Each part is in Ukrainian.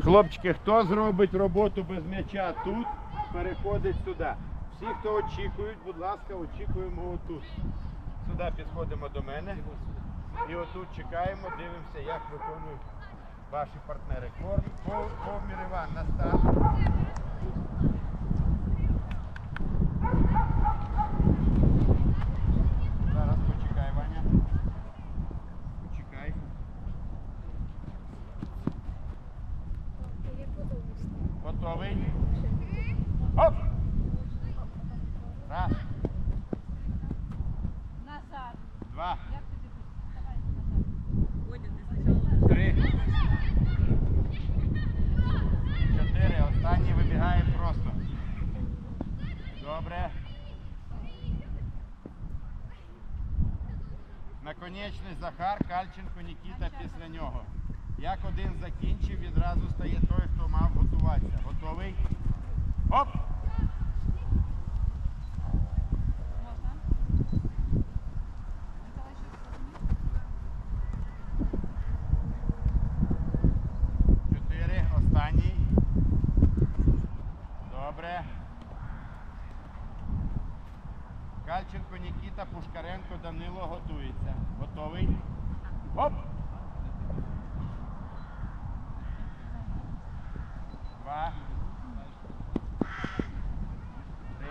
Хлопчики, хто зробить роботу без м'яча тут, переходить сюди. Всі, хто очікують, будь ласка, очікуємо отут. Сюди підходимо до мене. І отут чекаємо, дивимося, як виконують ваші партнери. Ковмір Іван на старт. Готовий? Оп! Раз, Назад. два, три. Чотири. Останній вибігає просто. Добре. Наконечний Захар, Кальченко, Нікіта після нього. Як один закінчив, відразу стає той, хто мав готуватися. Готовий? Оп! Чотири. Останній. Добре. Кальченко, Нікіта, Пушкаренко, Данило готується. Готовий? Оп! Два. Три.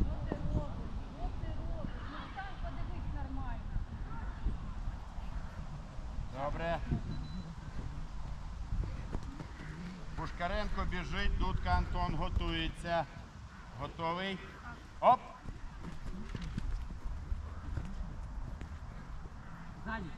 Що ти робиш? Що ти робиш? Ну встань, подивись нормально. Добре. Пушкаренко біжить, Дудка Антон готується. Готовий? Оп! Ззаді.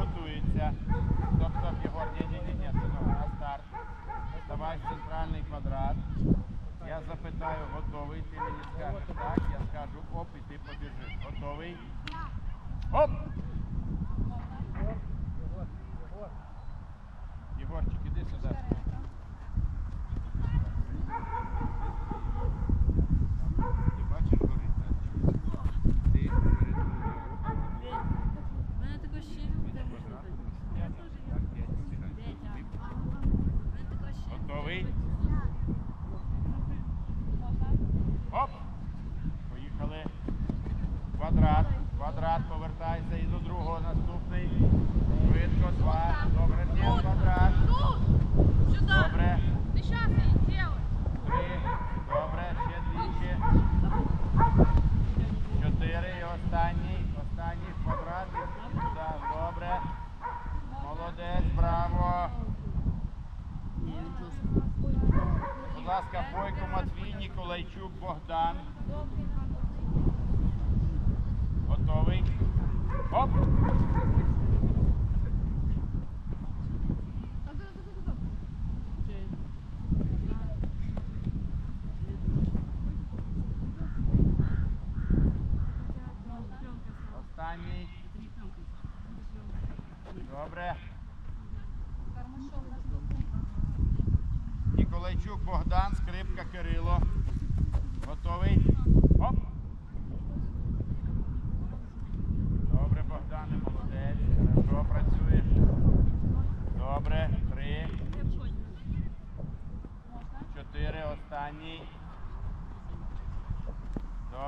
Готується. Стоп, стоп, Єгор, ні, ні, ні, ні, синок, на старт. Давай центральний квадрат. Я запитаю, готовий, ти мені скажеш так, я скажу оп, і ти побіжиш. Готовий? Оп! Єгорчик, іди сюди. Ти бачиш горить, так? Ти перед У мене таке ще квадратом. Так, п'ять побігай. Готовий? Оп!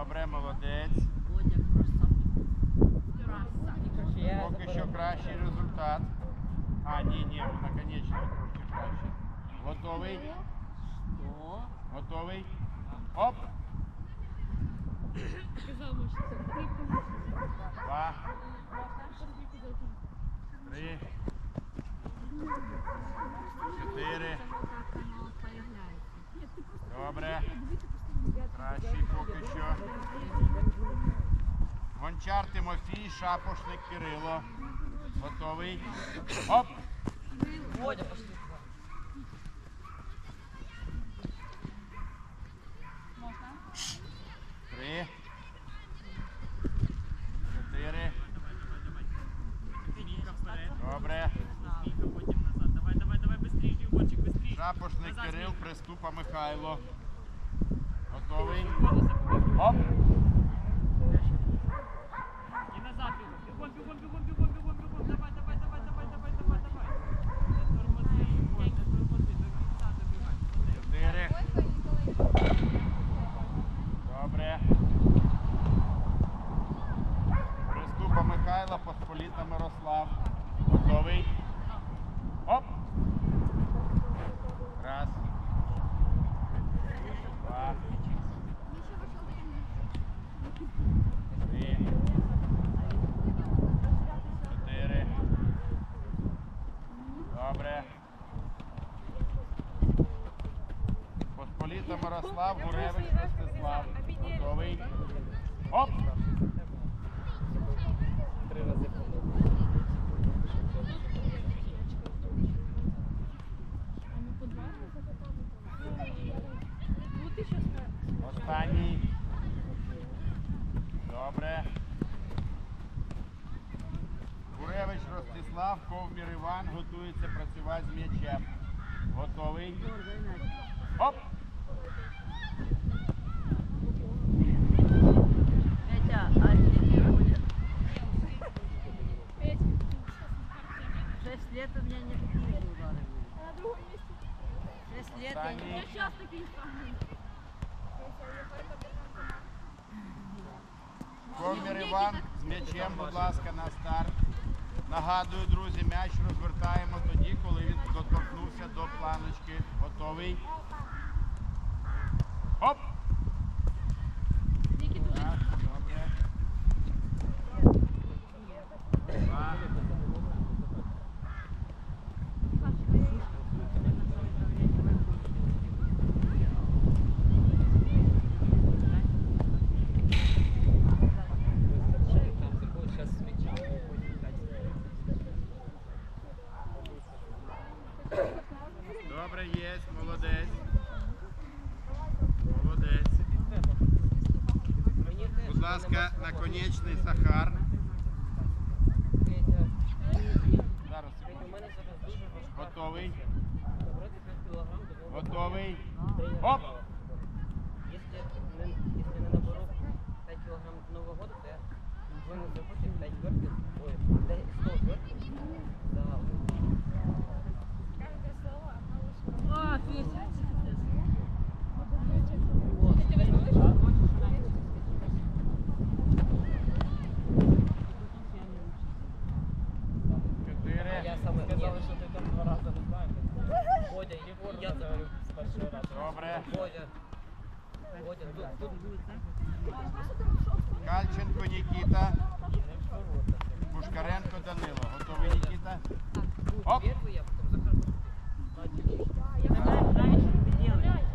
Добре, молодець. Поки що кращий результат. А, ні, ні, наконечно трошки краще. Готовий? Готовий? Оп! Два. Три. Чотири. Добре. Кращий поки що. Гончар Тимофій, шапошник Кирило. Готовий. Оп! Водя, пошли. Три. Чотири. Добре. Давай, давай, давай, быстрее, Егорчик, быстрее. Шапошник Кирил, приступа Михайло. Готовий. Колесо, Оп! И назад бегом. Бегом, бегом, бегом, бегом, бегом, бегом. Давай, давай, давай, давай, давай, давай, давай. Не тормози, Егор, не тормози. До кінця добігай. Молодець. Чотири. Бойко Ніколайчук. Добре. Приступа Михайла, Посполіта Мирослав. Готовий. Оп! Раз. Два. Три. Чотири. Добре. Посполіта Мирослав, Гуревич Ростислав. Готовий. Оп! Останній. Добре. Гуревич Ростислав, Ковмір Іван готується працювати з м'ячем. Готовий. Оп! Петя, а дети ходят? Шесть лет у меня никакие не удары были. Шесть лет я Останній. не... Ковмір Іван з м'ячем, будь ласка, на старт. Нагадую, друзі, м'яч розвертаємо тоді, коли він доторкнувся до планочки. Готовий. Оп! Так, добре. Два. Добре, є, молодець. Молодець. Будь наконечний Сахар. Зараз. Готовий. Готовий. Оп! Если не, наберу 5 кг Нового года, то я не захочу 5 вертків, ой, 100 вертків за А, Петя. Чотири. я саме сказали, що ти там два рази не знаєш. Бодя, Єгор, я це говорю з першого разу. Добре. Кальченко Нікіта. Пушкаренко Данило. Готовий Нікіта? Оп! первый, я потом Захар. Дай, дай, что ты делаешь?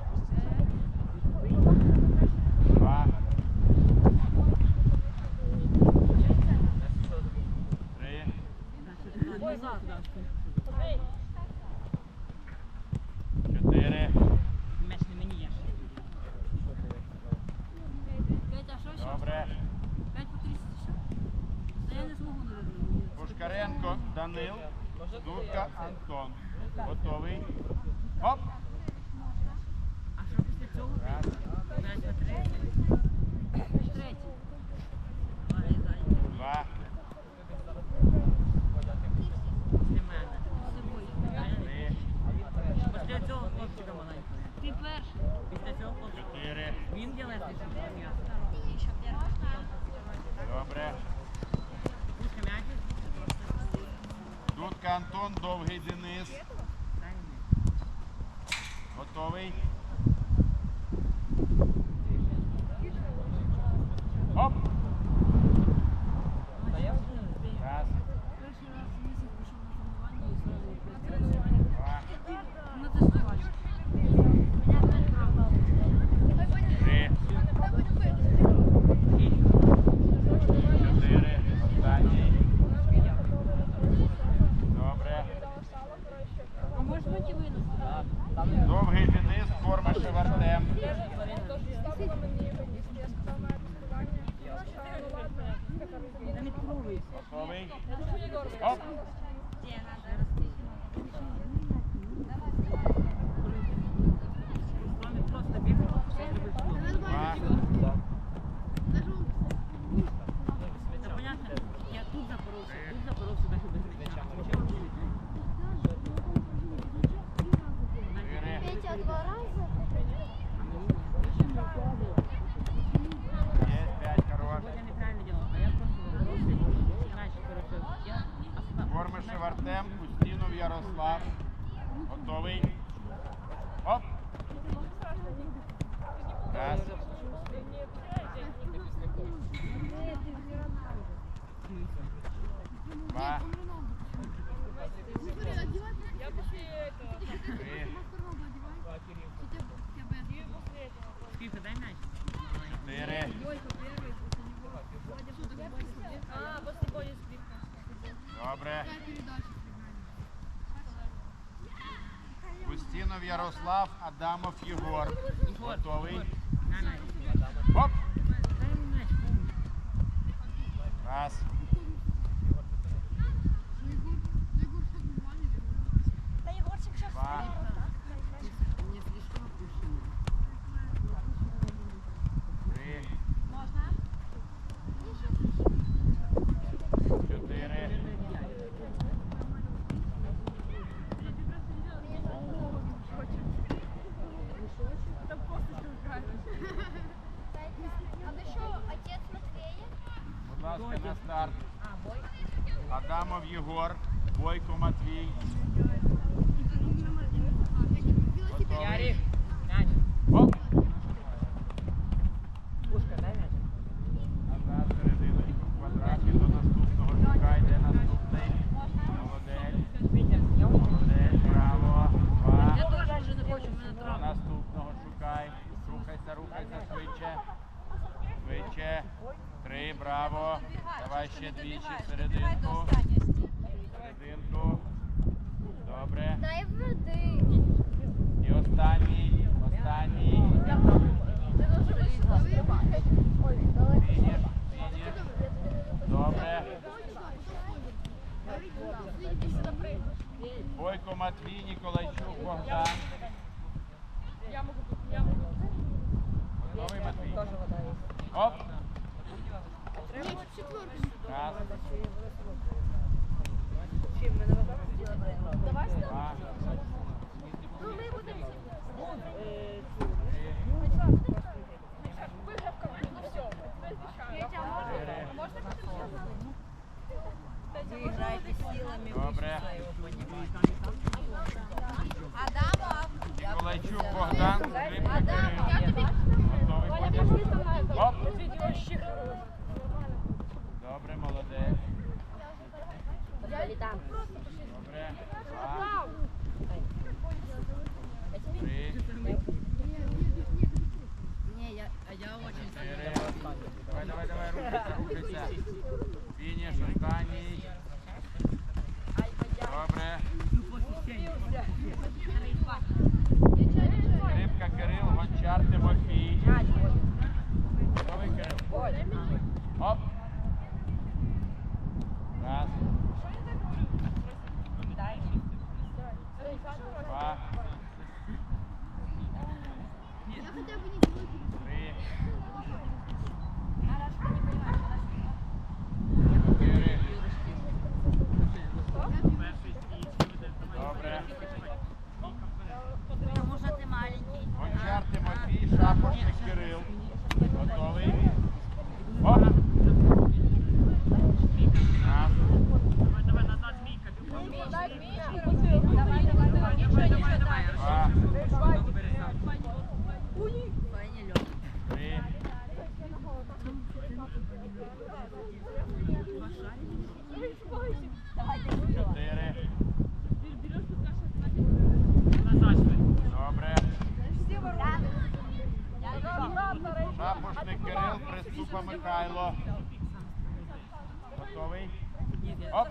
Добре. 5 по 30 ще. Та я не змогу, наверное. Пушкаренко Данил. Дудка Антон. Готовий. Оп. А що після цього? Раз. 5 по 30. Третій. Два. Після цього хлопчика маленького. Ти перший. Після цього хлопчика. Чотири. Він ділає після м'яса. Добре. Пушка м'ячик. Дудка Антон, довгий Денис. Готовий. Оп. Раз. Перший раз в місяць пішов на тренування і зразу працювання. Два. На тестування. Три. Чотири. Останній. Добре. А може бути і винести? Довгий Денис, Формашев Артем. Та відпробуй. Готовий. Оп. Руслан просто бігав, все зробив клуб. Два. Це понятно? Я тут запоровся, тут запоровся навіть без м'яча. Чотири. Петя два рази. Є п'ять хорош. Я неправильно делал, а я просто запоровся. Значить, коротше, я Остап. Формашев Артем, Устінов Ярослав. Готовий. Оп. Раз. Два. Три. Скільки, дай м'яч. Чотири. Добре. Устінов Ярослав, Адамов Єгор. Готовий. Оп. Раз. Два. Не слишком опущено. Три. Чотири. А ти що, отець Матвея? Будь ласка, на старт. Адамов Єгор, Бойко Матвій. Готовий. Оп. Пушка, дай мяч. Назад серединочку в квадраті до наступного. Шукай, де наступний. Молодець. Молодець, браво. Два. До наступного шукай. Рухайся, рухайся швидше. Швидше. Три, браво. Давай ще двічі в. Серединку. Добре. Дай води. І останній. Останній. Фініш. Фініш. Добре. Бойко Матвій, Ніколайчук, Богдан. Готовий Матвій? Тоже вода есть. Оп. Раз, Добре. Адамов. Ніколайчук Богдан, Скрипка Михайло. Готовий? Оп!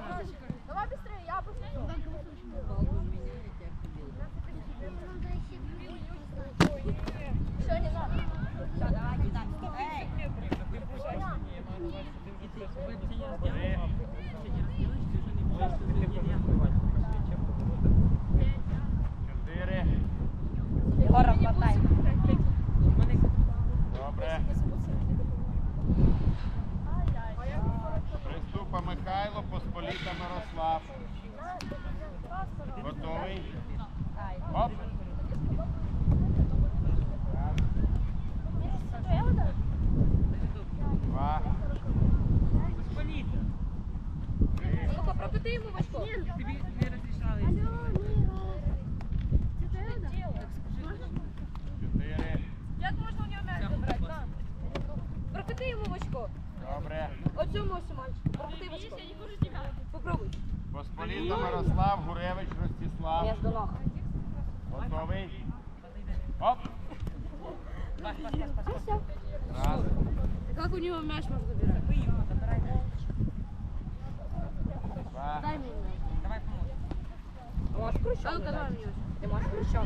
цьому ось матч. Рухтивочку. Попробуй. Посполіта Мирослав, Гуревич, Ростислав. Між до ног. Готовий. Оп. Ну, Раз. Как у него мяч можно забирать? Два. Дай мне мяч. Давай поможем. Можешь крючок? Ты можешь крючок?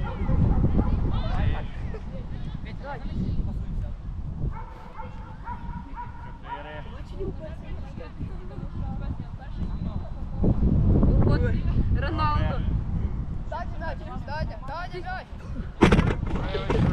Четыре. Роналду. Садя, Надя, Садя, Надя, Надя.